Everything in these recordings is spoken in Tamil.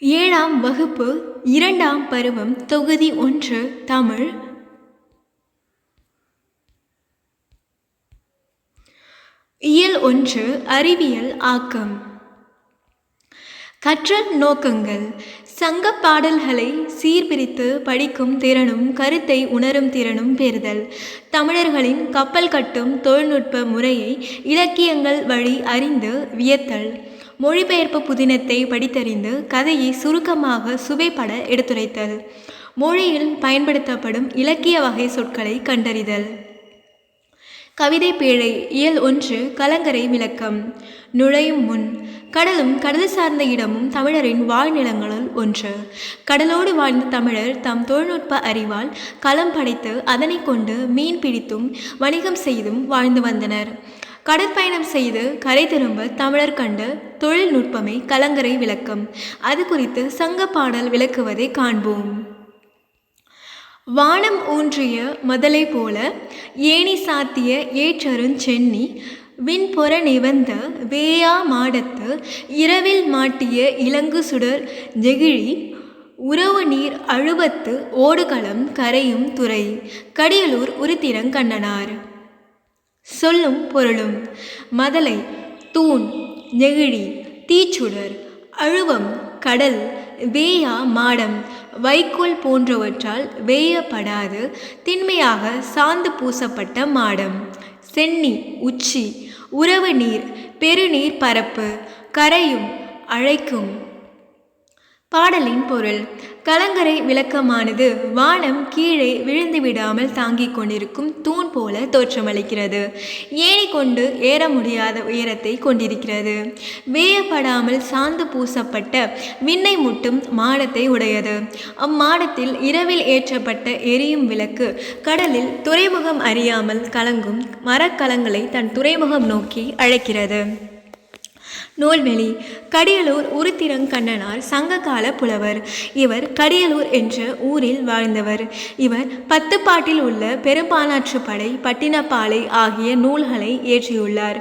ஏழாம் வகுப்பு இரண்டாம் பருவம் தொகுதி ஒன்று தமிழ். இயல் ஒன்று அறிவியல் ஆக்கம். கற்றல் நோக்கங்கள். சங்க பாடல்களை சீர்பிரித்து படிக்கும் திறனும் கருத்தை உணரும் திறனும் பெறுதல். தமிழர்களின் கப்பல் கட்டும் தொழில்நுட்ப முறையை இலக்கியங்கள் வழி அறிந்து வியத்தல். மொழிபெயர்ப்பு புதினத்தை படித்தறிந்து கதையை சுருக்கமாக சுவைப்பட எடுத்துரைத்தல். மொழியில் பயன்படுத்தப்படும் இலக்கிய வகை சொற்களை கண்டறிதல். கவிதை பேழை இயல் ஒன்று கலங்கரை விளக்கம். நுழையும் முன் கடலும் கடல் சார்ந்த இடமும் தமிழரின் வாழ்நிலங்களுள் ஒன்று. கடலோடு வாழ்ந்த தமிழர் தம் தொழில்நுட்ப அறிவால் களம் படைத்து அதனை கொண்டு மீன் பிடித்தும் வணிகம் செய்தும் வாழ்ந்து வந்தனர். கடற்பயணம் செய்து கரை திரும்ப தமிழர் கண்ட தொழில்நுட்பமே கலங்கரை விளக்கம். அது குறித்து சங்க பாடல் விளக்குவதை காண்போம். வானம் ஊன்றிய முதலை போல ஏணி சாத்திய ஏற்றருஞ் சென்னி விண்பொற நிவந்த வேயா மாடத்து இரவில் மாட்டிய இலங்கு சுடர் நெகிழி உறவு நீர் அழுவத்து ஓடுகளம் கரையும் துறை கடியலூர் உருத்திரங்கண்ணனார் சொல்லும் பொருளும். மதலை தூண் நெகிழி தீச்சுடர் அழுவம் கடல் வேயா மாடம் வைக்கோல் போன்றவற்றால் வேயப்படாது திண்மையாக சாந்து பூசப்பட்ட மாடம். சென்னி உச்சி உறவு நீர் பெருநீர் பரப்பு கரையும் அழைக்கும். பாடலின் பொருள் கலங்கரை விளக்கமானது வானம் கீழே விழுந்து விடாமல் தாங்கிக் கொண்டிருக்கும் தூண் போல தோற்றமளிக்கிறது. ஏணி கொண்டு ஏற முடியாத உயரத்தை கொண்டிருக்கிறது. வேயப்படாமல் சாந்து பூசப்பட்ட விண்ணை முட்டும் மாடத்தை உடையது. அம்மாடத்தில் இரவில் ஏற்றப்பட்ட எரியும் விளக்கு கடலில் துறைமுகம் அறியாமல் கலங்கும் மரக்கலங்களை தன் துறைமுகம் நோக்கி அழைக்கிறது. நூல்வெளி. கடியலூர் உருத்திரங்கண்ணனார் சங்ககால புலவர். இவர் கடியலூர் என்ற ஊரில் வாழ்ந்தவர். இவர் பத்துப்பாட்டில் உள்ள பெரும்பாலாற்று படை பட்டினப்பாலை ஆகிய நூல்களை இயற்றியுள்ளார்.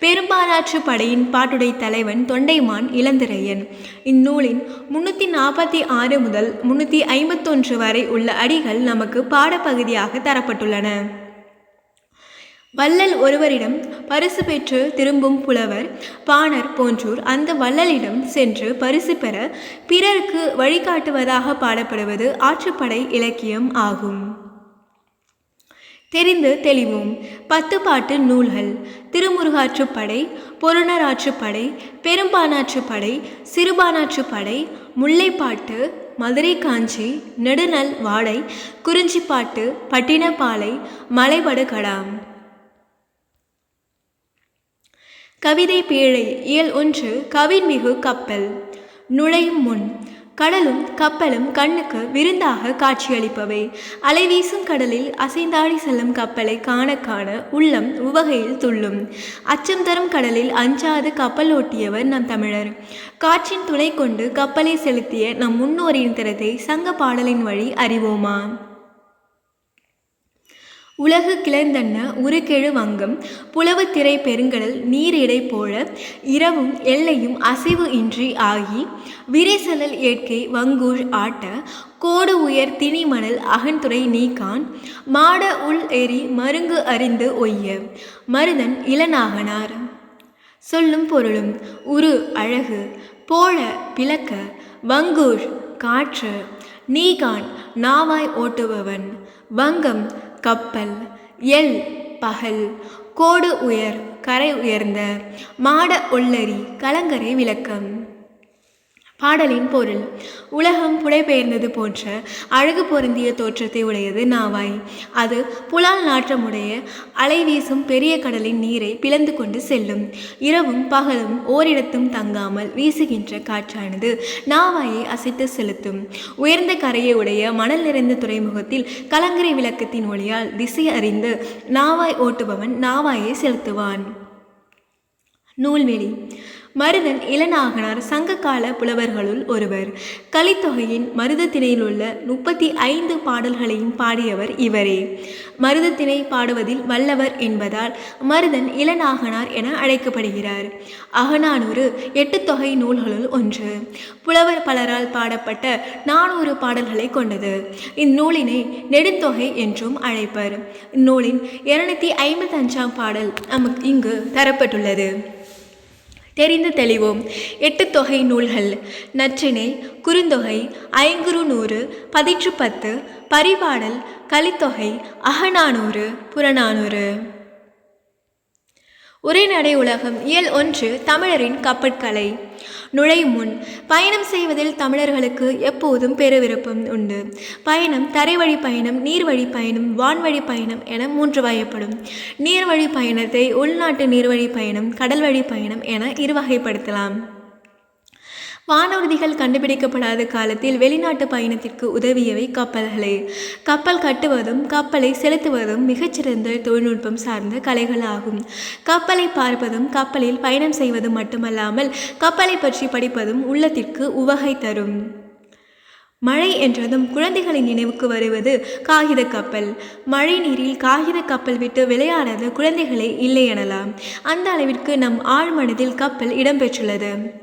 பெரும்பாலாற்று படையின் பாட்டுடை தலைவன் தொண்டைமான் இளந்திரையன். இந்நூலின் முன்னூற்றி நாற்பத்தி ஆறு முதல் முன்னூற்றி ஐம்பத்தொன்று வரை உள்ள அடிகள் நமக்கு பாடப்பகுதியாக தரப்பட்டுள்ளன. வள்ளல் ஒருவரிடம் பரிசு பெற்று திரும்பும் புலவர் பாணர் போன்றோர் அந்த வள்ளலிடம் சென்று பரிசு பெற பிறருக்கு வழிகாட்டுவதாக பாடப்படுவது ஆற்றுப்படை இலக்கியம் ஆகும். தெரிந்து தெளிவோம். பத்து பாட்டு நூல்கள். திருமுருகாற்றுப்படை பொருணராற்றுப்படை பெரும்பானாற்றுப்படை சிறுபானாற்றுப்படை முல்லைப்பாட்டு மதுரை காஞ்சி நெடுநல் வாடை குறிஞ்சிப்பாட்டு பட்டினப்பாலை மலைபடுகடாம் கவிதை பேழை இயல் ஒன்று கவின்மிகு கப்பல். நுழையும் முன் கடலும் கப்பலும் கண்ணுக்கு விருந்தாக காட்சியளிப்பவை. அலைவீசும் கடலில் அசைந்தாடி செல்லும் கப்பலை காண காண உள்ளம் உவகையில் துள்ளும். அச்சம் தரும் கடலில் அஞ்சாது கப்பல் ஓட்டியவர் நம் தமிழர். காற்றின் துணை கொண்டு கப்பலை செலுத்திய நம் முன்னோரின் திறத்தை சங்க பாடலின் வழி அறிவோமா? உலகு கிளர்ந்தன்ன உருக்கெழு வங்கம் புலவுத்திரை பெருங்கடல் நீரிடை போல இரவும் எல்லையும் அசைவு இன்றி ஆகி விரைசலல் ஏற்கை வங்கூழ் ஆட்ட கோடு உயர் திணிமணல் அகன்துறை நீக்கான் மாட உள் எரி மருங்கு அறிந்து ஒய்ய மருதன் இளநாகனார். சொல்லும் பொருளும் உரு அழகு போல பிளக்க வங்கூழ் காற்று நீகான் நாவாய் ஓட்டுபவன் வங்கம் கப்பல் எல் பகல் கோடு உயர் கரை உயர்ந்த மாட ஒல்லரி கலங்கரை விளக்கம். பாடலின் பொருள். உலகம் புடைபெயர்ந்தது போன்ற அழகு பொருந்திய தோற்றத்தை உடையது நாவாய். அது புலால் நாற்றமுடைய அலை வீசும் பெரிய கடலின் நீரை பிளந்து கொண்டு செல்லும். இரவும் பகலும் ஓரிடத்தும் தங்காமல் வீசுகின்ற காற்றானது நாவாயை அசைத்து செலுத்தும். உயர்ந்த கரையை உடைய மணல் நிறைந்த துறைமுகத்தில் கலங்கரை விளக்கத்தின் ஒளியால் திசை அறிந்து நாவாய் ஓட்டுபவன் நாவாயை செலுத்துவான். நூல்வெளி. மருதன் இளநாகனார் சங்ககால புலவர்களுள் ஒருவர். கலித்தொகையின் மருதத்திணையில் உள்ள முப்பத்தி ஐந்து பாடல்களையும் பாடியவர் இவரே. மருதத்திணை பாடுவதில் வல்லவர் என்பதால் மருதன் இளநாகனார் என அழைக்கப்படுகிறார். அகநானூறு எட்டு தொகை நூல்களுள் ஒன்று. புலவர் பலரால் பாடப்பட்ட நானூறு பாடல்களை கொண்டது. இந்நூலினை நெடுந்தொகை என்றும் அழைப்பர். இந்நூலின் இருநூத்தி ஐம்பத்தஞ்சாம் பாடல் நமக்கு இங்கு தரப்பட்டுள்ளது. தெரிந்து தெளிவோம். எட்டு தொகை நூல்கள். நற்றிணை குறுந்தொகை ஐங்குறு நூறு பதிற்று பத்து பரிபாடல் கலித்தொகை அகநானூறு புறநானூறு. உரைநடை உலகம் இயல் ஒன்று தமிழரின் கப்பற்கலை. நுழையும் முன் பயணம் செய்வதில் தமிழர்களுக்கு எப்போதும் பெருவிருப்பம் உண்டு. பயணம் தரைவழி பயணம் நீர்வழி பயணம் வான்வழி பயணம் என மூன்று வகைப்படும். நீர்வழி பயணத்தை உள்நாட்டு நீர்வழி பயணம் கடல்வழி பயணம் என இருவகைப்படுத்தலாம் வானூர்திகள் கண்டுபிடிக்கப்படாத காலத்தில் வெளிநாட்டு பயணத்திற்கு உதவியவை கப்பல்களே. கப்பல் கட்டுவதும் கப்பலை செலுத்துவதும் மிகச்சிறந்த தொழில்நுட்பம் சார்ந்த கலைகளாகும். கப்பலை பார்ப்பதும் கப்பலில் பயணம் செய்வதும் மட்டுமல்லாமல் கப்பலை பற்றி படிப்பதும் உள்ளத்திற்கு உவகை தரும். மழை என்றதும் குழந்தைகளின் நினைவுக்கு வருவது காகித கப்பல். மழை நீரில் காகித கப்பல் விட்டு விளையாடாத குழந்தைகளே இல்லை எனலாம். அந்த அளவிற்கு நம் ஆழ்மனதில் கப்பல் இடம்பெற்றுள்ளது.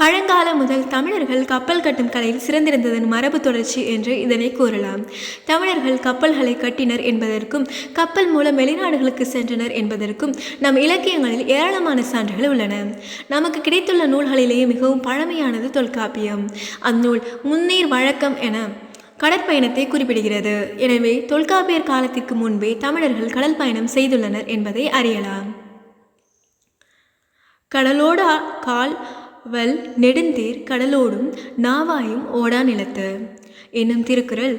பழங்காலம் முதல் தமிழர்கள் கப்பல் கட்டும் கலையில் சிறந்திருந்ததன் மரபு தொடர்ச்சி என்று இதனை கூறலாம். தமிழர்கள் கப்பல்களை கட்டினர் என்பதற்கும் கப்பல் மூலம் வெளிநாடுகளுக்கு சென்றனர் என்பதற்கும் நம் இலக்கியங்களில் ஏராளமான சான்றுகள் உள்ளன. நமக்கு கிடைத்துள்ள நூல்களிலேயே மிகவும் பழமையானது தொல்காப்பியம். அந்நூல் முன்னீர் வழக்கம் என கடற்பயணத்தை குறிப்பிடுகிறது. எனவே தொல்காப்பியர் காலத்திற்கு முன்பே தமிழர்கள் கடல் பயணம் செய்துள்ளனர் என்பதை அறியலாம். கடலோட கால் வல் நெடுந்தேர் கடலோடும் நாவாயும் ஓடா நிலத்து. என்னும் திருக்குறள்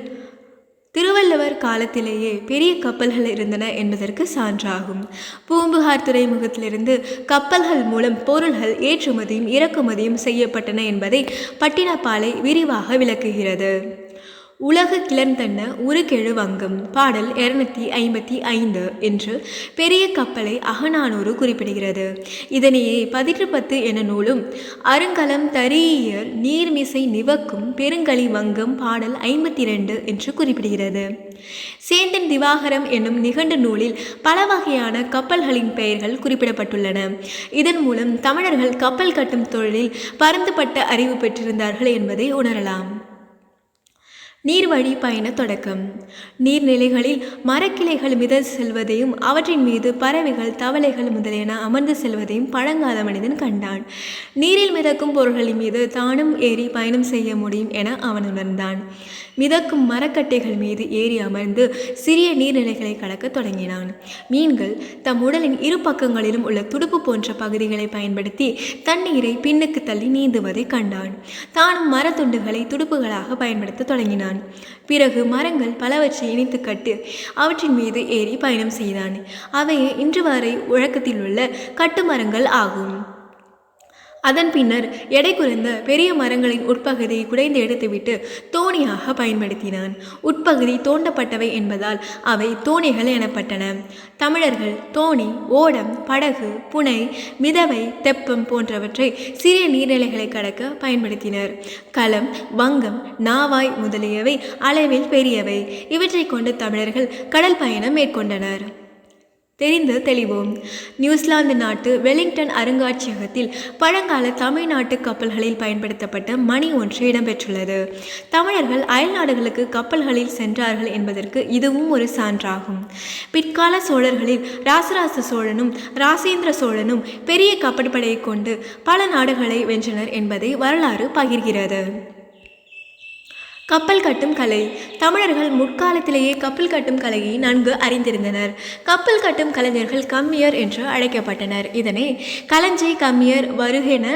திருவள்ளுவர் காலத்திலேயே பெரிய கப்பல்கள் இருந்தன என்பதற்கு சான்றாகும். பூம்புகார் துறைமுகத்திலிருந்து கப்பல்கள் மூலம் பொருள்கள் ஏற்றுமதியும் இறக்குமதியும் செய்யப்பட்டன என்பதை பட்டினப்பாலை விரிவாக விளக்குகிறது. உலக கிளர்ந்தன்ன உருகெழு வங்கம்? பாடல் இருநூத்தி ஐம்பத்தி ஐந்து என்று பெரிய கப்பலை அகநானூறு குறிப்பிடுகிறது. இதனையே பதிற்று பத்து என நூலும் அருங்கலம் தரியியல் நீர்மிசை நிவக்கும் பெருங்கலி வங்கம் பாடல் ஐம்பத்தி ரெண்டு என்று குறிப்பிடுகிறது. சேந்தன் திவாகரம் என்னும் நிகண்டு நூலில் பல வகையான கப்பல்களின் பெயர்கள் குறிப்பிடப்பட்டுள்ளன. இதன் மூலம் தமிழர்கள் கப்பல் கட்டும் தொழிலில் பரந்துபட்ட அறிவு பெற்றிருந்தார்கள் என்பதை உணரலாம். நீர்வழி பயண தொடக்கம். நீர்நிலைகளில் மரக்கிளைகள் மிதந்து செல்வதையும் அவற்றின் மீது பறவைகள் தவளைகள் முதலியன அமர்ந்து செல்வதையும் பழங்கால மனிதன் கண்டான். நீரில் மிதக்கும் பொருள்களின் மீது தானும் ஏறி பயணம் செய்ய முடியும் என அவன் உணர்ந்தான். மிதக்கும் மரக்கட்டைகள் மீது ஏறி அமர்ந்து சிறிய நீர்நிலைகளை கடக்க தொடங்கினான். மீன்கள் தம் உடலின் இரு பக்கங்களிலும் உள்ள துடுப்பு போன்ற பகுதிகளை பயன்படுத்தி தண்ணீரை பின்னுக்கு தள்ளி நீந்துவதை கண்டான். தானும் மரத்துண்டுகளை துடுப்புகளாக பயன்படுத்த தொடங்கினான். பிறகு மரங்கள் பலவற்றை இணைத்து கட்டு அவற்றின் மீது ஏறி பயணம் செய்தான். அவையே இன்று வரை உழக்கத்தில் உள்ள கட்டுமரங்கள் ஆகும். அதன் பின்னர் எடை குறைந்த பெரிய மரங்களின் உட்பகுதியை குடைந்து எடுத்துவிட்டு தோணியாக பயன்படுத்தினான். உட்பகுதி தோண்டப்பட்டவை என்பதால் அவை தோணிகள் எனப்பட்டன. தமிழர்கள் தோணி ஓடம் படகு புனை மிதவை தெப்பம் போன்றவற்றை சிறிய நீர்நிலைகளை கடக்க பயன்படுத்தினர். களம் வங்கம் நாவாய் முதலியவை அளவில் பெரியவை. இவற்றை கொண்டு தமிழர்கள் கடல் பயணம் மேற்கொண்டனர். தெரிந்து தெளிவோம். நியூசிலாந்து நாட்டு வெலிங்டன் அருங்காட்சியகத்தில் பழங்கால தமிழ்நாட்டு கப்பல்களில் பயன்படுத்தப்பட்ட மணி ஒன்று இடம்பெற்றுள்ளது. தமிழர்கள் அயல் நாடுகளுக்கு கப்பல்களில் சென்றார்கள் என்பதற்கு இதுவும் ஒரு சான்றாகும். பிற்கால சோழர்களில் ராசராச சோழனும் ராசேந்திர சோழனும் பெரிய கப்பற்படையை கொண்டு பல நாடுகளை வென்றனர் என்பதை வரலாறு பகிர்கிறது. கப்பல் கட்டும் கலை. தமிழர்கள் முற்காலத்திலேயே கப்பல் கட்டும் கலையை நன்கு அறிந்திருந்தனர். கப்பல் கட்டும் கலைஞர்கள் கம்மியர் என்று அழைக்கப்பட்டனர். இதனை கலஞ்சி கம்மியர் வருகென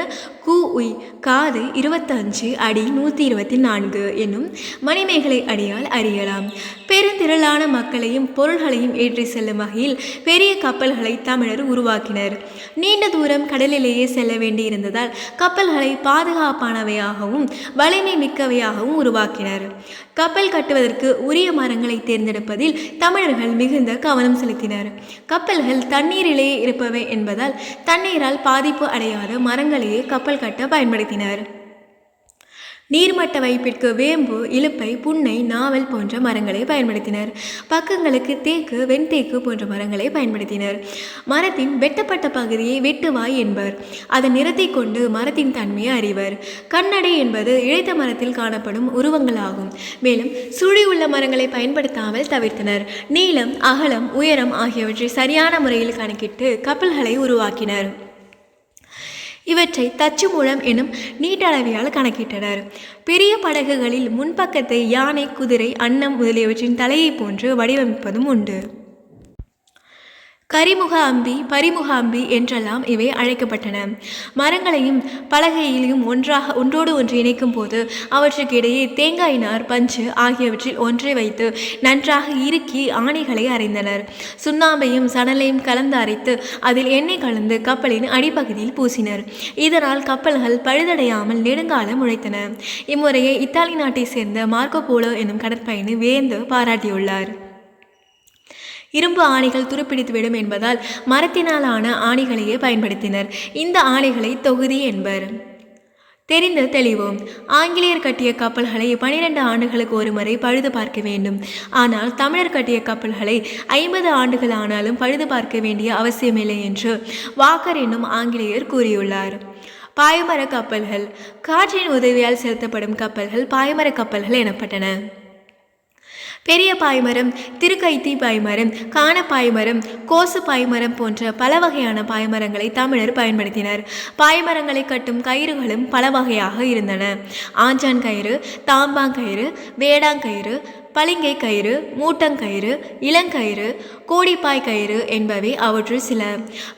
கு உய் காது இருபத்தஞ்சு அடி நூற்றி இருபத்தி நான்கு என்னும் மணிமேகலை அடியால் அறியலாம். பெருந்திரளான மக்களையும் பொருள்களையும் ஏற்றி செல்லும் வகையில் பெரிய கப்பல்களை தமிழர் உருவாக்கினர். நீண்ட தூரம் கடலிலேயே செல்ல வேண்டியிருந்ததால் கப்பல்களை பாதுகாப்பானவையாகவும் வலிமை மிக்கவையாகவும் உருவாக்கினர். உருவாக்கினர் கப்பல் கட்டுவதற்கு உரிய மரங்களை தேர்ந்தெடுப்பதில் தமிழர்கள் மிகுந்த கவனம் செலுத்தினர். கப்பல்கள் தண்ணீரிலேயே இருப்பவை என்பதால் தண்ணீரால் பாதிப்பு அடையாத மரங்களையே கப்பல் கட்ட பயன்படுத்தினர். நீர்மட்ட வைப்பிற்கு வேம்பு இலுப்பை புன்னை நாவல் போன்ற மரங்களை பயன்படுத்தினர். பக்கங்களுக்கு தேக்கு வெண்தேக்கு போன்ற மரங்களை பயன்படுத்தினர். மரத்தின் வெட்டப்பட்ட பகுதியை வெட்டுவாய் என்பர். அதன் நிறத்தை கொண்டு மரத்தின் தன்மையை அறிவர். கண்ணடை என்பது இழைத்த மரத்தில் காணப்படும் உருவங்களாகும். மேலும் சுழி உள்ள மரங்களை பயன்படுத்தாமல் தவிர்த்தனர். நீளம் அகலம் உயரம் ஆகியவற்றை சரியான முறையில் கணக்கிட்டு கப்பல்களை உருவாக்கினர். இவற்றை தச்சு மூலம் எனும் நீட்டளவியால் கணக்கிட்டனர். பெரிய படகுகளில் முன்பக்கத்தை யானை குதிரை அன்னம் முதலியவற்றின் தலையை போன்று வடிவமைப்பதும் உண்டு. கரிமுக அம்பி பரிமுக அம்பி என்றெல்லாம் இவை அழைக்கப்பட்டன. மரங்களையும் பலகையிலையும் ஒன்றாக ஒன்றோடு ஒன்று இணைக்கும் போது அவற்றுக்கு இடையே தேங்காய் நார் பஞ்சு ஆகியவற்றில் ஒன்றை வைத்து நன்றாக இறுக்கி ஆணைகளை அறைந்தனர் சுண்ணாம்பையும் சணலையும் கலந்து அரைத்து அதில் எண்ணெய் கலந்து கப்பலின் அடிப்பகுதியில் பூசினர். இதனால் கப்பல்கள் பழுதடையாமல் நெடுங்காலம் உழைத்தன இம்முறையை இத்தாலி நாட்டை சேர்ந்த மார்க்கோ போலோ எனும் கடற்பயணி வியந்து பாராட்டியுள்ளார். இரும்பு ஆணிகள் துருப்பிடித்துவிடும் என்பதால் மரத்தினாலான ஆணிகளையே பயன்படுத்தினர். இந்த ஆணிகளை தொகுதி என்பர். தெரிந்து தெளிவோம். ஆங்கிலேயர் கட்டிய கப்பல்களை பனிரெண்டு ஆண்டுகளுக்கு ஒரு முறை பழுது பார்க்க வேண்டும். ஆனால் தமிழர் கட்டிய கப்பல்களை ஐம்பது ஆண்டுகள் ஆனாலும் பழுது பார்க்க வேண்டிய அவசியமில்லை என்று வாக்கர் என்னும் ஆங்கிலேயர் கூறியுள்ளார். பாய்மர கப்பல்கள். காற்றின் உதவியால் செலுத்தப்படும் கப்பல்கள் பாய்மர கப்பல்கள் எனப்பட்டன. பெரிய பாய்மரம் திருக்கைத்தி பாய்மரம் காண பாய்மரம் கோசு பாய்மரம் போன்ற பல வகையான பாய்மரங்களை தமிழர் பயன்படுத்தினர். பாய்மரங்களை கட்டும் கயிறுகளும் பல வகையாக இருந்தன. ஆஞ்சான் கயிறு தாம்பாங்கயிறு வேடாங்கயிறு பளிங்கை கயிறு மூட்டங்கயிறு இளங்கயிறு கோடிப்பாய் கயிறு என்பவை அவற்றுள் சில.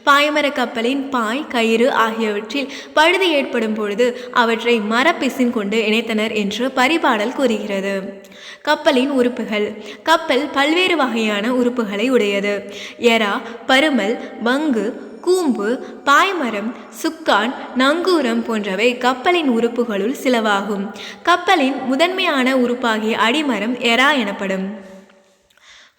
பாய்மர கப்பலின் பாய் கயிறு ஆகியவற்றில் பழுது ஏற்படும் பொழுது அவற்றை மரப்பிசின் கொண்டு இணைத்தனர் என்று பரிபாடல் கூறுகிறது. கப்பலின் உறுப்புகள். கப்பல் பல்வேறு வகையான உறுப்புகளை உடையது. எரா பருமல் பங்கு கூம்பு பாய்மரம் சுக்கான் நங்கூரம் போன்றவை கப்பலின் உறுப்புகளுள் சிலவாகும். கப்பலின் முதன்மையான உறுப்பாகிய அடிமரம் எரா எனப்படும்.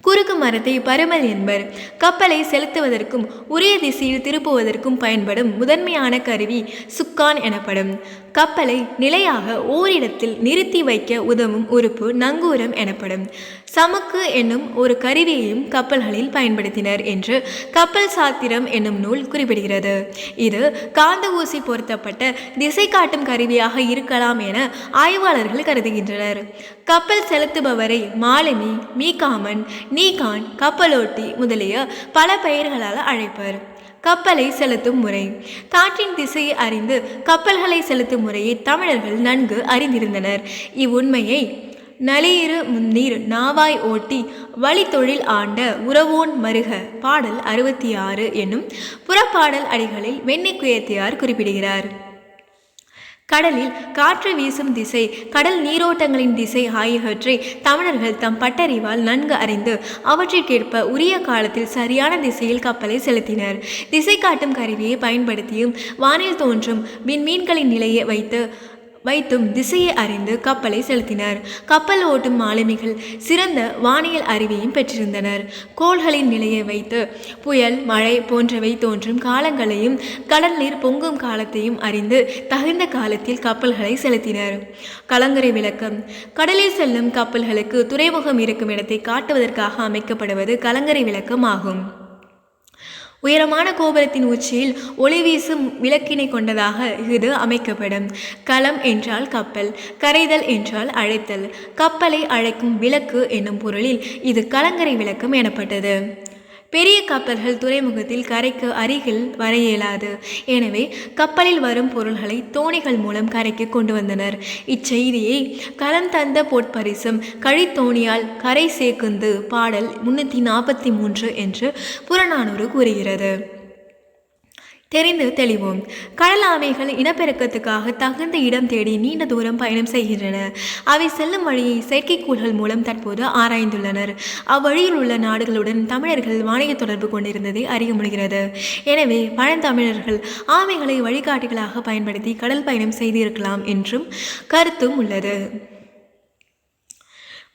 குறுக்கு மரத்தை பருமல் என்பர். கப்பலை செலுத்துவதற்கும் உரிய திசையில் திருப்புவதற்கும் பயன்படும் முதன்மையான கருவி சுக்கான் எனப்படும். கப்பலை நிலையாக ஓரிடத்தில் நிறுத்தி வைக்க உதவும் உறுப்பு நங்கூரம் எனப்படும். சமக்கு என்னும் ஒரு கருவியையும் கப்பல்களில் பயன்படுத்தினர் என்று கப்பல் சாத்திரம் என்னும் நூல் குறிப்பிடுகிறது. இது காந்த ஊசி பொருத்தப்பட்ட திசை காட்டும் கருவியாக இருக்கலாம் என ஆய்வாளர்கள் கருதுகின்றனர். கப்பல் செலுத்துபவரை மாலுமி மீகாமன் நீகான் கப்பலோட்டி முதலிய பல பெயர்களால் அழைப்பர். கப்பலை செலுத்தும் முறை. காற்றின் திசையை அறிந்து கப்பல்களை செலுத்தும் முறையை தமிழர்கள் நன்கு அறிந்திருந்தனர். இவ்வுண்மையை நளியிரு முன்னீர் நாவாய் ஓட்டி வழித்தொழில் ஆண்ட உறவோன் மருக பாடல் அறுபத்தி ஆறு என்னும் புறப்பாடல் அடிகளில் வெண்ணிக்குயத்தியார் குறிப்பிடுகிறார். கடலில் காற்று வீசும் திசை கடல் நீரோட்டங்களின் திசை ஆகியவற்றை தமிழர்கள் தம் பட்டறிவால் நன்கு அறிந்து அவற்றிற்கேற்ப உரிய காலத்தில் சரியான திசையில் கப்பலை செலுத்தினர். திசை காட்டும் கருவியை பயன்படுத்தியும் வானில் தோன்றும் விண்மீன்களின் நிலையை வைத்து வைத்தும் திசையை அறிந்து கப்பலை செலுத்தினர். கப்பல் ஓட்டும் மாலுமிகள் சிறந்த வானியல் அறிவையும் பெற்றிருந்தனர். கோள்களின் நிலையை வைத்து புயல் மழை போன்றவை தோன்றும் காலங்களையும் கடல் நீர் பொங்கும் காலத்தையும் அறிந்து தகுந்த காலத்தில் கப்பல்களை செலுத்தினர். கலங்கரை விளக்கம் கடலில் செல்லும் கப்பல்களுக்கு துறைமுகம் இருக்கும் இடத்தை காட்டுவதற்காக அமைக்கப்படுவது கலங்கரை விளக்கம் ஆகும் உயரமான கோபுரத்தின் உச்சியில் ஒளி வீசும் விளக்கினை கொண்டதாக இது அமைக்கப்படும். களம் என்றால் கப்பல் கரைதல் என்றால் அழைத்தல். கப்பலை அழைக்கும் விளக்கு என்னும் பொருளில் இது கலங்கரை விளக்கம் எனப்பட்டது. பெரிய கப்பல்கள் துறைமுகத்தில் கரைக்கு அருகில் வர இயலாது. எனவே கப்பலில் வரும் பொருள்களை தோணிகள் மூலம் கரைக்கு கொண்டு வந்தனர். இச்செய்தியை களம் தந்த பொற்பரிசம் கழித்தோணியால் கரை சேக்குந்து பாடல் முன்னூற்றி நாற்பத்தி மூன்று என்று புறநானூறு கூறுகிறது. தெரிந்து தெளிவோம். கடல் ஆமைகள் இனப்பெருக்கத்துக்காக தகுந்த இடம் தேடி நீண்ட தூரம் பயணம் செய்கின்றன. அவை செல்லும் வழியை செயற்கைக்கோள்கள் மூலம் தற்போது ஆராய்ந்துள்ளனர். அவ்வழியில் உள்ள நாடுகளுடன் தமிழர்கள் வாணிக தொடர்பு கொண்டிருந்ததை அறிய முடிகிறது. எனவே பழந்தமிழர்கள் ஆமைகளை வழிகாட்டிகளாக பயன்படுத்தி கடல் பயணம் செய்திருக்கலாம் என்றும் கருத்தும் உள்ளது.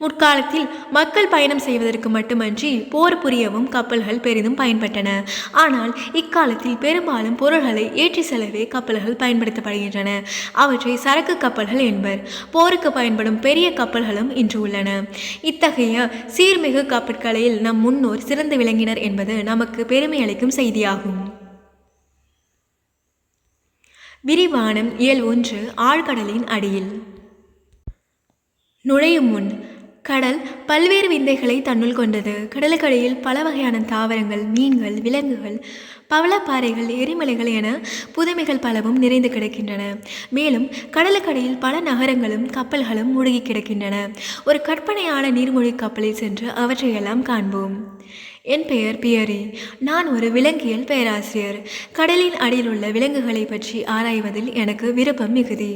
முற்காலத்தில் மக்கள் பயணம் செய்வதற்கு மட்டுமன்றி போர் புரியவும் கப்பல்கள் பெரிதும் பயன்பட்டன. ஆனால் இக்காலத்தில் பெரும்பாலும் பொருள்களை ஏற்றி செல்லவே கப்பல்கள் பயன்படுத்தப்படுகின்றன. அவற்றை சரக்கு கப்பல்கள் என்பர். போருக்கு பயன்படும் பெரிய கப்பல்களும் இன்று உள்ளன. இத்தகைய சீர்மிகு கப்பற்கலையில் நம் முன்னோர் சிறந்து விளங்கினர் என்பது நமக்கு பெருமை அளிக்கும் செய்தியாகும். விரிவானம் இயல் ஒன்று ஆழ்கடலின் அடியில். நுழையும் முன் கடல் பல்வேறு விந்தைகளை தன்னுள் கொண்டது. கடலுக்கடியில் பல வகையான தாவரங்கள் மீன்கள் விலங்குகள் பவளப்பாறைகள் எரிமலைகள் என புதுமைகள் பலவும் நிறைந்து கிடக்கின்றன. மேலும் கடலுக்கடியில் பல நகரங்களும் கப்பல்களும் முழுகி கிடக்கின்றன. ஒரு கற்பனையான நீர்மொழி கப்பலில் சென்று அவற்றையெல்லாம் காண்போம். என் பெயர் பியரி. நான் ஒரு விலங்கியல் பேராசிரியர். கடலின் அடியில் உள்ள விலங்குகளை பற்றி ஆராய்வதில் எனக்கு விருப்பம் மிகுதி.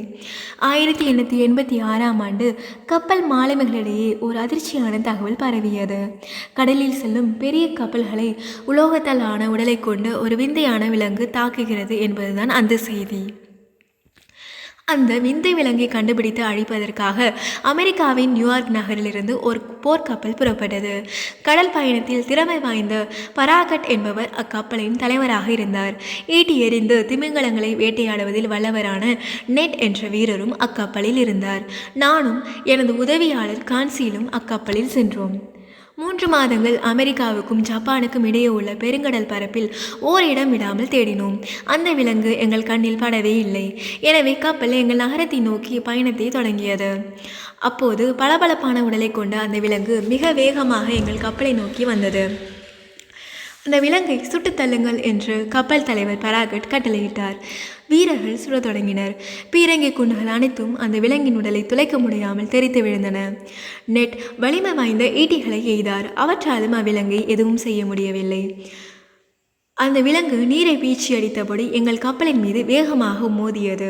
ஆயிரத்தி எண்ணூற்றி எண்பத்தி ஆறாம் ஆண்டு கப்பல் மாலுமிகளிடையே ஒரு அதிர்ச்சியான தகவல் பரவியது. கடலில் செல்லும் பெரிய கப்பல்களை உலோகத்தால் ஆன உடலை கொண்டு ஒரு விந்தையான விலங்கு தாக்குகிறது என்பதுதான் அந்த செய்தி. அந்த விந்தை விலங்கை கண்டுபிடித்து அழிப்பதற்காக அமெரிக்காவின் நியூயார்க் நகரிலிருந்து ஒரு போர்க்கப்பல் புறப்பட்டது. கடல் பயணத்தில் திறமை வாய்ந்த பராகட் என்பவர் அக்கப்பலின் தலைவராக இருந்தார். ஈட்டி எறிந்து திமிங்கலங்களை வேட்டையாடுவதில் வல்லவரான நெட் என்ற வீரரும் அக்கப்பலில் இருந்தார். நானும் எனது உதவியாளர் கான்சியிலும் அக்கப்பலில் சென்றோம். மூன்று மாதங்கள் அமெரிக்காவுக்கும் ஜப்பானுக்கும் இடையே உள்ள பெருங்கடல் பரப்பில் ஓரிடம் விடாமல் தேடினோம். அந்த விலங்கு எங்கள் கண்ணில் படவே இல்லை. எனவே கப்பல் எங்கள் நகரத்தை நோக்கி பயணத்தை தொடங்கியது. அப்போது பளபளப்பான உடலை கொண்ட அந்த விலங்கு மிக வேகமாக எங்கள் கப்பலை நோக்கி வந்தது. அந்த விலங்கை சுட்டுத் தள்ளுங்கள் என்று கப்பல் தலைவர் பராகட் கட்டளையிட்டார். வீரர்கள் சுடத் தொடங்கினர். பீரங்கி குண்டுகள் அனைத்தும் அந்த விலங்கின் உடலை துளைக்க முடியாமல் தெரித்து விழுந்தன. நெட் வலிமை வாய்ந்த ஈட்டிகளை எய்தார். அவற்றாலும் அவ்விலங்கை எதுவும் செய்ய முடியவில்லை. அந்த விலங்கு நீரை வீழ்ச்சி அடித்தபடி எங்கள் கப்பலின் மீது வேகமாக மோதியது.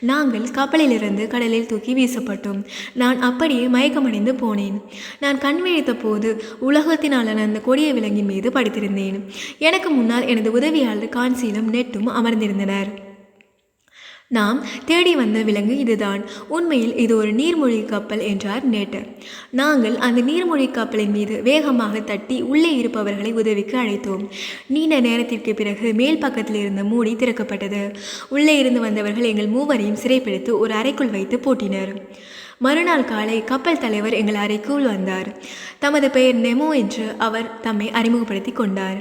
நாங்கள் கப்பலிலிருந்து கடலில் தூக்கி வீசப்பட்டோம். நான் அப்படியே மயக்கமடைந்து போனேன். நான் கண் விழித்த போது உலகத்தினாலான அந்த கொடிய விலங்கின் மீது படுத்திருந்தேன். எனக்கு முன்னால் எனது உதவியாளர் கான்சீலும் நெட்டும் அமர்ந்திருந்தனர். நாம் தேடி வந்த விலங்கு இதுதான். உண்மையில் இது ஒரு நீர்மொழி கப்பல் என்றார் நேட்டர். நாங்கள் அந்த நீர்மூழ்கி கப்பலின் மீது வேகமாக தட்டி உள்ளே இருப்பவர்களை உதவிக்கு அழைத்தோம். நீண்ட நேரத்திற்கு பிறகு மேல் பக்கத்தில் இருந்த மூடி திறக்கப்பட்டது. உள்ளே இருந்து வந்தவர்கள் எங்கள் மூவரையும் சிறைப்பிடித்து ஒரு அறைக்குள் வைத்து பூட்டினர். மறுநாள் காலை கப்பல் தலைவர் எங்கள் அறைக்குள் வந்தார். தமது பெயர் நெமோ என்று அவர் தம்மை அறிமுகப்படுத்தி கொண்டார்.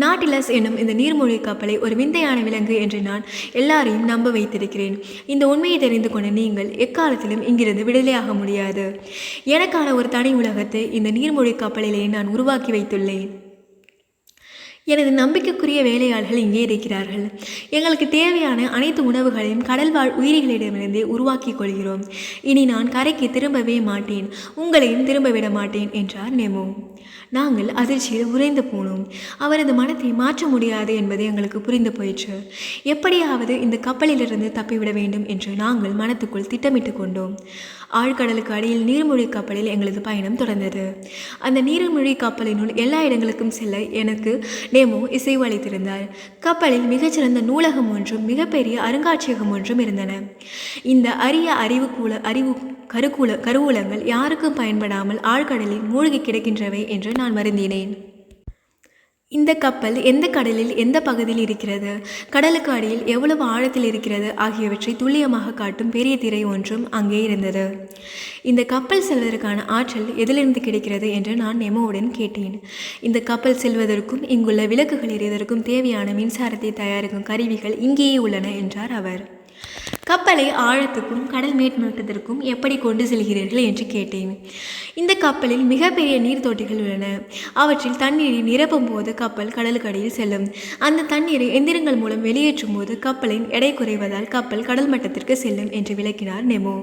நாட்டிலஸ் என்னும் இந்த நீர்மூழ்கி கப்பலை ஒரு விந்தையான விலங்கு என்று நான் எல்லாரையும் நம்ப வைத்திருக்கிறேன். இந்த உண்மையை தெரிந்து கொண்ட நீங்கள் எக்காலத்திலும் இங்கிருந்து விடுதலையாக முடியாது. எனக்கான ஒரு தனி உலகத்தை இந்த நீர்மூழ்கி கப்பலிலே நான் உருவாக்கி வைத்துள்ளேன். எனது நம்பிக்கைக்குரிய வேலையாள்கள் இங்கே இருக்கிறார்கள். எங்களுக்கு தேவையான அனைத்து உணவுகளையும் கடல்வாழ் உயிரிகளிடமிருந்தே உருவாக்கிக் கொள்கிறோம். இனி நான் கரைக்கு திரும்பவே மாட்டேன். உங்களையும் திரும்ப விட மாட்டேன் என்றார் நெமோ. நாங்கள் அதிர்ச்சியில் உறைந்து போனோம். அவரது மனத்தை மாற்ற முடியாது என்பது எங்களுக்கு புரிந்து போயிற்று. எப்படியாவது இந்த கப்பலிலிருந்து தப்பிவிட வேண்டும் என்று நாங்கள் மனத்துக்குள் திட்டமிட்டு கொண்டோம். ஆழ்கடலுக்கு அடியில் நீர்மொழி கப்பலில் எங்களது பயணம் தொடர்ந்தது. அந்த நீர்மொழி கப்பலினுள் எல்லா இடங்களுக்கும் செல்ல எனக்கு நேமோ இசைவு அளித்திருந்தார். கப்பலில் மிகச்சிறந்த நூலகம் ஒன்றும் மிகப்பெரிய அருங்காட்சியகம் ஒன்றும் இருந்தன. இந்த அரிய அறிவுக்கூல அறிவு கருக்கூல கருவூலங்கள் யாருக்கும் பயன்படாமல் ஆழ்கடலில் மூழ்கி கிடக்கின்றவை என்று நான் வருந்தினேன். இந்த கப்பல் எந்த கடலில் எந்த பகுதியில் இருக்கிறது? கடலுக்கு அடியில் எவ்வளவு ஆழத்தில் இருக்கிறது? ஆகியவற்றை துல்லியமாக காட்டும் பெரிய திரை ஒன்றும் அங்கே இருந்தது. இந்த கப்பல் செல்வதற்கான ஆற்றல் எதிலிருந்து கிடைக்கிறது என்று நான் நெமோவுடன் கேட்டேன். இந்த கப்பல் செல்வதற்கும் இங்குள்ள விளக்குகள் எறிவதற்கும் தேவையான மின்சாரத்தை தயாரிக்கும் கருவிகள் இங்கேயே உள்ளன என்றார் அவர். கப்பலை ஆழத்துக்கும் கடல் மேற்மட்டத்திற்கும் எப்படி கொண்டு செல்கிறீர்கள் என்று கேட்டேன். இந்த கப்பலில் மிகப்பெரிய நீர்த்தொட்டிகள் உள்ளன. அவற்றில் தண்ணீரை நிரப்பும் போது கப்பல் கடலுக்கடியில் செல்லும். அந்த தண்ணீரை எந்திரங்கள் மூலம் வெளியேற்றும் போது கப்பலின் எடை குறைவதால் கப்பல் கடல் மட்டத்திற்கு செல்லும் என்று விளக்கினார் நெமோ.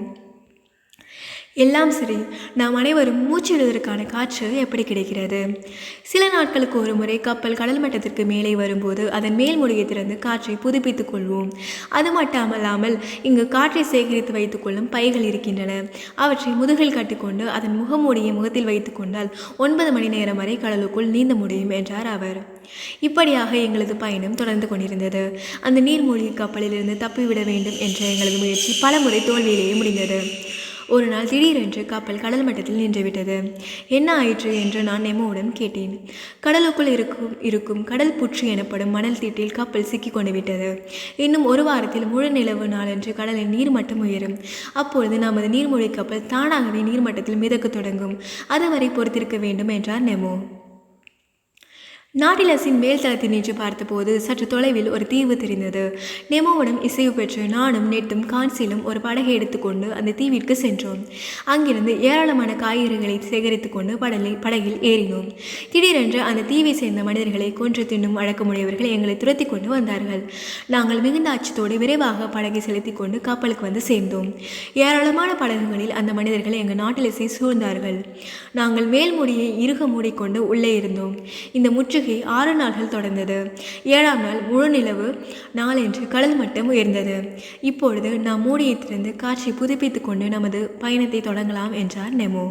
எல்லாம் சரி நாம் அனைவரும் மூச்சிடுவதற்கான காற்று எப்படி கிடைக்கிறது? சில நாட்களுக்கு ஒரு முறை கப்பல் கடல் மட்டத்திற்கு மேலே வரும்போது அதன் மேல் மூடியை திறந்து காற்றை புதுப்பித்துக் கொள்வோம். அது மட்டுமல்லாமல் இங்கு காற்றை சேகரித்து வைத்துக்கொள்ளும் பைகள் இருக்கின்றன. அவற்றை முதுகில் கட்டிக்கொண்டு அதன் முகமூடியை முகத்தில் வைத்துக்கொண்டால் ஒன்பது மணி நேரம் வரை கடலுக்குள் நீந்த முடியும் என்றார் அவர். இப்படியாக எங்களது பயணம் தொடர்ந்து கொண்டிருந்தது. அந்த நீர்மூழ்கி கப்பலிலிருந்து தப்பிவிட வேண்டும் என்ற எங்களது முயற்சி பலமுறை தோல்வியிலேயே முடிந்தது. ஒரு நாள் திடீரென்று கப்பல் கடல் மட்டத்தில் நின்றுவிட்டது. என்ன ஆயிற்று? என்று நான் நெமோவுடன் கேட்டேன். கடலுக்குள் இருக்கும் இருக்கும் கடல் புற்று எனப்படும் மணல் தீட்டில் கப்பல் சிக்கிக் கொண்டு விட்டது இன்னும் ஒரு வாரத்தில் முழு நிலவு நாளன்று கடலின் நீர்மட்டம் உயரும். அப்பொழுது நமது நீர்மொழி கப்பல் தானாகவே நீர்மட்டத்தில் மிதக்க தொடங்கும். அதுவரை பொறுத்திருக்க வேண்டும் என்றார் நெமோ. நாட்டிலஸின் மேல் தளத்தில் நின்று பார்த்தபோது சற்று தொலைவில் ஒரு தீவு தெரிந்தது. நெமோவுடன் இசைவு பெற்று நானும் நெட்டும் கான்சிலும் ஒரு படகை எடுத்துக்கொண்டு அந்த தீவிற்கு சென்றோம். அங்கிருந்து ஏராளமான காய்கறிகளை சேகரித்து கொண்டு படலில் படகில் ஏறினோம். திடீரென்று அந்த தீவை சேர்ந்த மனிதர்களை கொன்று தின்னும் வழக்கமுடையவர்கள் எங்களை துரத்தி கொண்டு வந்தார்கள். நாங்கள் மிகுந்த அச்சத்தோடு விரைவாக படகை செலுத்தி கொண்டு கப்பலுக்கு வந்து சேர்ந்தோம். ஏராளமான படகுகளில் அந்த மனிதர்கள் எங்கள் நாட்டிலசை சூழ்ந்தார்கள். நாங்கள் மேல்முடியை இறுக மூடிக்கொண்டு உள்ளே இருந்தோம். இந்த முற்று முற்றுகை ஆறு நாள்கள் தொடர்ந்தது. ஏழாம் நாள் முழு நிலவு நாளென்று கடல் மட்டம் உயர்ந்தது. இப்பொழுது நாம் மூடியை திறந்து காட்சி புதுப்பித்துக் கொண்டு நமது பயணத்தை தொடங்கலாம் என்றார் நெமோ.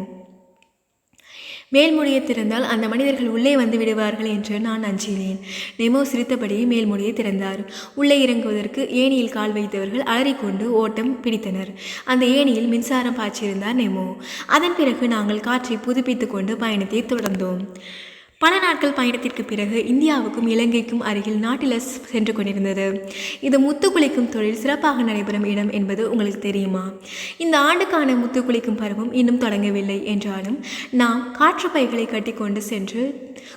மேல்முடியை திறந்தால் அந்த மனிதர்கள் உள்ளே வந்து விடுவார்கள் என்று நான் அஞ்சினேன் நெமோ சிரித்தபடியே மேல்முடியை திறந்தார். உள்ளே இறங்குவதற்கு ஏணியில் கால் வைத்தவர்கள் அலறிக்கொண்டு ஓட்டம் பிடித்தனர். அந்த ஏணியில் மின்சாரம் பாய்ச்சியிருந்தார் நெமோ. அதன் பிறகு நாங்கள் காற்றை புதுப்பித்து கொண்டு பயணத்தை தொடர்ந்தோம். பல நாட்கள் பயணத்திற்கு பிறகு இந்தியாவுக்கும் இலங்கைக்கும் அருகில் நாட்டிலஸ் சென்று கொண்டிருந்தது. இது முத்து குளிக்கும் தொழில் சிறப்பாக நடைபெறும் இடம் என்பது உங்களுக்கு தெரியுமா? இந்த ஆண்டுக்கான முத்து குளிக்கும் பருவம் இன்னும் தொடங்கவில்லை என்றாலும் நாம் காற்று பைகளை கட்டிக்கொண்டு சென்று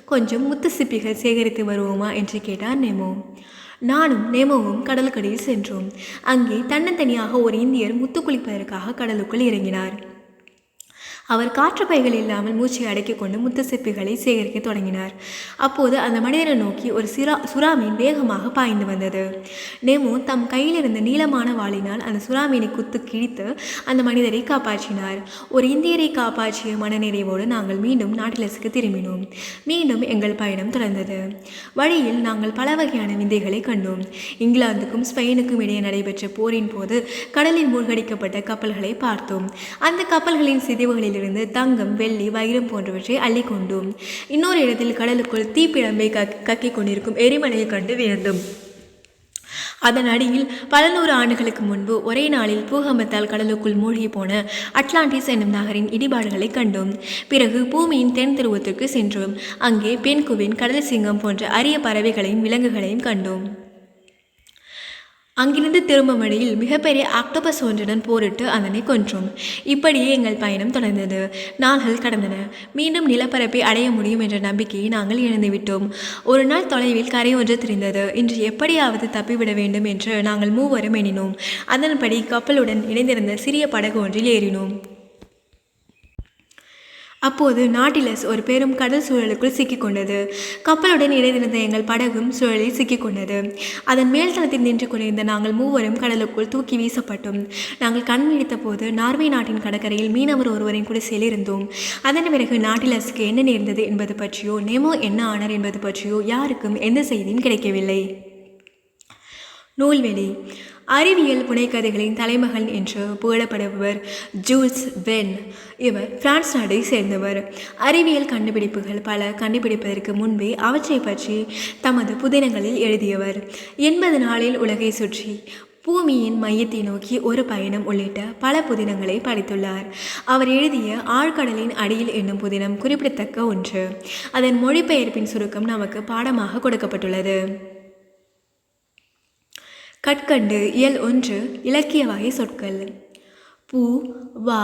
கொஞ்சம் முத்து சிப்பிகள் சேகரித்து வருவோமா என்று கேட்டார் நெமோ. நானும் நேமோவும் கடலுக்கடியில் சென்றோம். அங்கே தன்னந்தனியாக ஒரு இந்தியர் முத்து குளிப்பதற்காக கடலுக்குள் இறங்கினார். அவர் காற்று பைகள் இல்லாமல் மூச்சை அடக்கிக் கொண்டு முத்து சிப்பிகளை சேகரிக்க தொடங்கினார். அப்போது அந்த மனிதனை நோக்கி ஒரு சிரா சுறாமீன் வேகமாக பாய்ந்து வந்தது. நெமோ தம் கையில் இருந்த நீளமான வாளினால் அந்த சுறாமீனை குத்து கிழித்து அந்த மனிதரை காப்பாற்றினார். ஒரு இந்தியரை காப்பாற்றிய மனநிறைவோடு நாங்கள் மீண்டும் நாட்டிலசுக்கு திரும்பினோம். மீண்டும் எங்கள் பயணம் தொடர்ந்தது. வழியில் நாங்கள் பல வகையான விந்தைகளை கண்டோம். இங்கிலாந்துக்கும் ஸ்பெயினுக்கும் இடையே நடைபெற்ற போரின் போது கடலில் மூழ்கடிக்கப்பட்ட கப்பல்களை பார்த்தோம். அந்த கப்பல்களின் சிதைவுகளில் இருந்து தங்கம் வெள்ளி வைரம் போன்றவற்றை அள்ளிக்கொண்டும். இன்னொரு இடத்தில் கடலுக்குள் தீப்பிழம்பை கக்கிக் கொண்டிருக்கும் எரிமலையை கண்டு வியந்தும். அதன் அடியில் பல நூறு ஆண்டுகளுக்கு முன்பு ஒரே நாளில் பூகம்பத்தால் கடலுக்குள் மூழ்கி போன அட்லாண்டிஸ் என்னும் நகரின் இடிபாடுகளை கண்டோம். பிறகு பூமியின் தென் துருவத்திற்கு சென்றோம். அங்கே பெண்குவின் கடல் சிங்கம் போன்ற அரிய பறவைகளையும் விலங்குகளையும் கண்டோம். அங்கிருந்து திரும்பும் வழியில் மிகப்பெரிய ஆக்டோபஸ் ஒன்றுடன் போரிட்டு அதனை கொன்றோம். இப்படியே எங்கள் பயணம் தொடர்ந்தது. நாள்கள் கடந்தன. மீண்டும் நிலப்பரப்பை அடைய முடியும் என்ற நம்பிக்கையை நாங்கள் இழந்துவிட்டோம் ஒரு நாள் தொலைவில் கரை ஒன்று தெரிந்தது. இன்று எப்படியாவது தப்பிவிட வேண்டும் என்று நாங்கள் மூவரும் எண்ணினோம். அதன்படி கப்பலுடன் இணைந்திருந்த சிறிய படகு ஒன்றில் ஏறினோம். அப்போது நாட்டிலஸ் ஒரு பெரும் கடல் சூழலுக்குள் சிக்கிக்கொண்டது. கப்பலுடன் இணைந்திருந்த எங்கள் படகும் சூழலில் சிக்கிக்கொண்டது. அதன் மேல்தளத்தில் நின்று கொண்டிருந்த நாங்கள் மூவரும் கடலுக்குள் தூக்கி வீசப்பட்டோம். நாங்கள் கண் விழித்த போது நார்வே நாட்டின் கடற்கரையில் மீனவர் ஒருவரின் குடிசையில் இருந்தோம். அதன் பிறகு நாட்டிலஸுக்கு என்ன நேர்ந்தது என்பது பற்றியோ நெமோ என்ன ஆனார் என்பது பற்றியோ யாருக்கும் எந்த செய்தியும் கிடைக்கவில்லை. நூல்வெளி. அறிவியல் புனைக்கதைகளின் தலைமகன் என்று புகழப்படுபவர் ஜூல்ஸ் வென் இவர் பிரான்ஸ் நாட்டை சேர்ந்தவர். அறிவியல் கண்டுபிடிப்புகள் பல கண்டுபிடிப்பதற்கு முன்பே அவற்றை பற்றி தமது புதினங்களில் எழுதியவர். எண்பது நாளில் உலகை சுற்றி பூமியின் மையத்தை நோக்கி ஒரு பயணம் உள்ளிட்ட பல புதினங்களை படித்துள்ளார். அவர் எழுதிய ஆழ்கடலின் அடியில் என்னும் புதினம் குறிப்பிடத்தக்க ஒன்று. அதன் மொழிபெயர்ப்பின் சுருக்கம் நமக்கு பாடமாக கொடுக்கப்பட்டுள்ளது. கற்கண்டு இயல் ஒன்று இலக்கிய வகை சொற்கள். பூ வா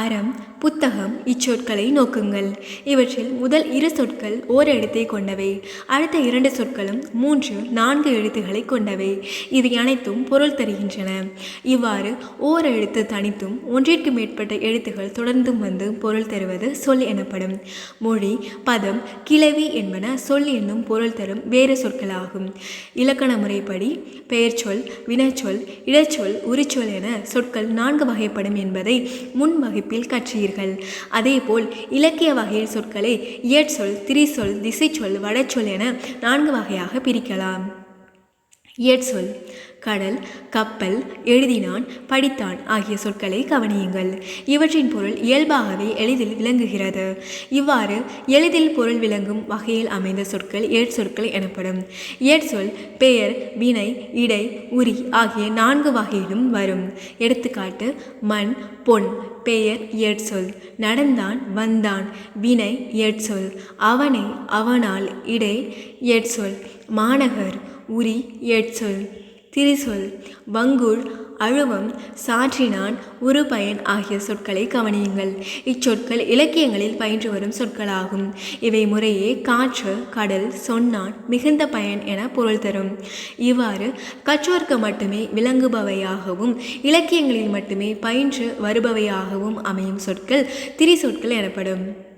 அறம் புத்தகம் இச்சொற்களை நோக்குங்கள். இவற்றில் முதல் இரு சொற்கள் ஓர் எழுத்தை கொண்டவை. அடுத்த இரண்டு சொற்களும் மூன்று நான்கு எழுத்துக்களை கொண்டவை. இவை அனைத்தும் பொருள் தருகின்றன. இவ்வாறு ஓர் எழுத்து தனித்தும் ஒன்றிற்கு மேற்பட்ட எழுத்துகள் தொடர்ந்தும் வந்து பொருள் தருவது சொல் எனப்படும். மொழி பதம் கிளவி என்பன சொல் என்னும் பொருள் தரும் வேறு சொற்களாகும். இலக்கண முறைப்படி பெயர்ச்சொல் வினைச்சொல் இடச்சொல் உரிச்சொல் என சொற்கள் நான்கு வகைப்படும் என்பதை முன் குறிப்பில் கற்றீர்கள். அதேபோல் இலக்கிய வகையில் சொற்களை இயற்சொல் திரிசொல் திசைச்சொல் வடச்சொல் என நான்கு வகையாக பிரிக்கலாம். இயற்சொல் கடல் கப்பல் எழுதினான் படித்தான் ஆகிய சொற்களை கவனியுங்கள். இவற்றின் பொருள் இயல்பாகவே எளிதில் விளங்குகிறது. இவ்வாறு எளிதில் பொருள் விளங்கும் வகையில் அமைந்த சொற்கள் ஏற்சொற்கள் எனப்படும். ஏற்சொல் பெயர் வினை இடை உரி ஆகிய நான்கு வகையிலும் வரும். எடுத்துக்காட்டு மண் பொன் பெயர் எட்சொல் நடந்தான் வந்தான் வினை எட்சொல் அவனை அவனால் இடை எட்சொல் மாநகர் உரி எட்சொல் திரிசொல். வங்குள் அழுவம் சாற்றினான் உருபயன் ஆகிய சொற்களை கவனியுங்கள். இச்சொற்கள் இலக்கியங்களில் பயின்று வரும் சொற்களாகும். இவை முறையே காற்று கடல் சொன்னான் மிகுந்த பயன் என பொருள் தரும். இவ்வாறு கற்றோர்க்கு மட்டுமே விளங்குபவையாகவும் இலக்கியங்களில் மட்டுமே பயின்று வருபவையாகவும் அமையும் சொற்கள் திரிசொற்கள் எனப்படும்.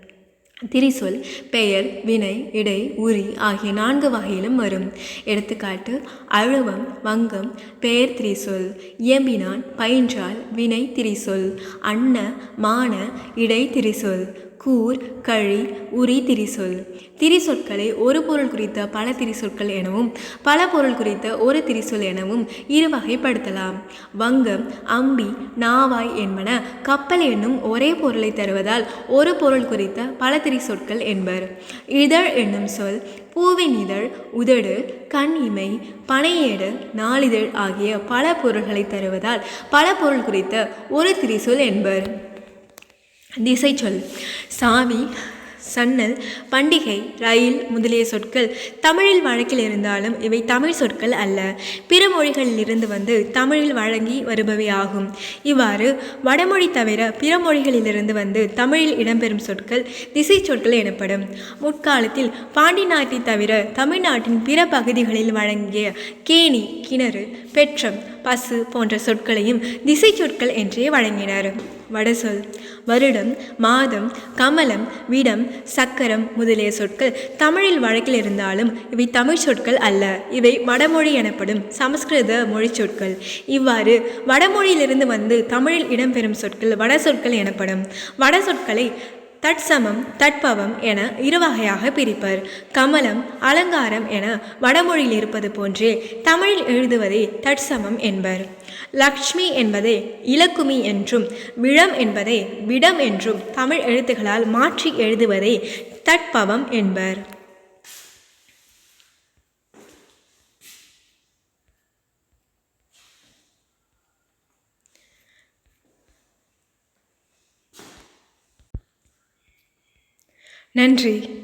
திரிசொல் பெயர் வினை இடை உரி ஆகிய நான்கு வகையிலும் வரும். எடுத்துக்காட்டு அழுவம் வங்கம் பெயர் திரிசொல் இயம்பினான் பயின்றால் வினை திரிசொல் அன்ன மான இடை திரிசொல். கூர் கழி உரி திரிசொல். திரிசொற்களை ஒரு பொருள் குறித்த பல திரிசொற்கள் எனவும் பல பொருள் குறித்த ஒரு திரிசொல் எனவும் இரு வகைப்படுத்தலாம். வங்கம் அம்பி நாவாய் என்பன கப்பல் என்னும் ஒரே பொருளை தருவதால் ஒரு பொருள் குறித்த பல திரிசொற்கள் என்பர். இதழ் என்னும் சொல் பூவின் இதழ் உதடு கண் இமை பனையேடு நாளிதழ் ஆகிய பல பொருள்களை தருவதால் பல பொருள் குறித்த ஒரு திரிசொல் என்பர். திசை சொல் சாவி சன்னல் பண்டிகை ரயில் முதலிய சொற்கள் தமிழில் வழக்கில் இருந்தாலும் இவை தமிழ் சொற்கள் அல்ல. பிற மொழிகளில் இருந்து வந்து தமிழில் வழங்கி வருபவை ஆகும். இவ்வாறு வடமொழி தவிர பிற மொழிகளிலிருந்து வந்து தமிழில் இடம்பெறும் சொற்கள் திசை சொற்கள் எனப்படும். முற்காலத்தில் பாண்டி நாட்டை தவிர தமிழ்நாட்டின் பிற பகுதிகளில் வழங்கிய கேணி கிணறு பெற்றம் பசு போன்ற சொற்களையும் திசை சொற்கள் என்றே வழங்கினர். வடசொல். வருடம் மாதம் கமலம் விடம் சக்கரம் முதலிய சொற்கள் தமிழில் வழக்கில் இருந்தாலும் இவை தமிழ் சொற்கள் அல்ல. இவை வடமொழி எனப்படும் சமஸ்கிருத மொழி சொற்கள். இவ்வாறு வடமொழியிலிருந்து வந்து தமிழில் இடம்பெறும் சொற்கள் வட சொற்கள் எனப்படும். வட சொற்களை தட்சமம் தட்பவம் என இரு வகையாக பிரிப்பர். கமலம் அலங்காரம் என வடமொழியில் இருப்பது போன்றே தமிழில் எழுதுவதை தட்சமம் என்பர். லக்ஷ்மி என்பதை இலக்குமி என்றும் விழம் என்பதை விடம் என்றும் தமிழ் எழுத்துக்களால் மாற்றி எழுதுவதை தட்பவம் என்பர். நன்றி.